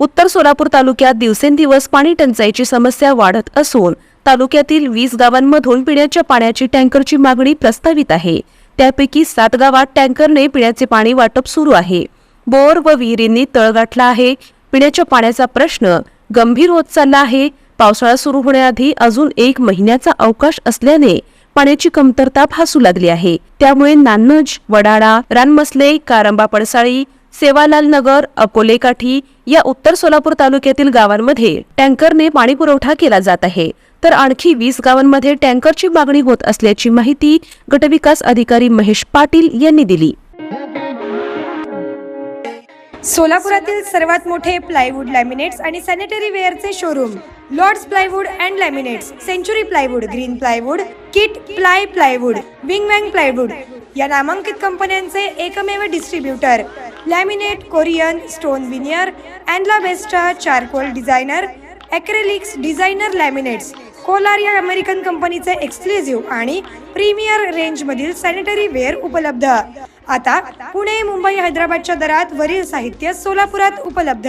उत्तर सोलापूर तालुक्यात दिवसेंदिवस पाणी टंचाईची समस्या वाढत असून तालुक्यातील वीस गावांमधून पिण्याच्या पाण्याची टँकरची मागणी प्रस्तावित आहे. त्यापैकी सात गावात टँकरने पिण्याचे पाणी वाटप सुरू आहे. बोर व विहिरींनी तळ गाठला आहे. पिण्याच्या पाण्याचा प्रश्न गंभीर होत चालला आहे. पावसाळा सुरू होण्याआधी अजून एक महिन्याचा अवकाश असल्याने पाण्याची कमतरता भासू लागली आहे. त्यामुळे नान्नज वडाळा रानमसले कारंबा पडसाळी सेवालाल नगर अकोलेकाठी या उत्तर सोलापूर तालुक्यातील गावांमध्ये टँकरने पाणी पुरवठा केला जात आहे. तर आणखी वीस गावांमध्ये टँकरची मागणी होत असल्याची माहिती गटविकास अधिकारी महेश पाटील यांनी दिली. सोलापुरातील सर्वात मोठे प्लायवूड लॅमिनेट्स आणि sanitary वेअरचे showroom Lords plywood and laminates Century plywood green plywood kit ply plywood wing wang plywood या नामांकित कंपन्यांचे एकमेव distributor laminate Korean stone veneer अँडला बेस्टा charcoal designer acrylics designer laminates Kolar या अमेरिकन कंपनीचे एक्सक्लुझिव्ह आणि प्रीमियर रेंजमधील sanitary ware उपलब्ध. आता पुणे मुंबई हैदराबादच्या दरात वरील साहित्य सोलापुरात उपलब्ध.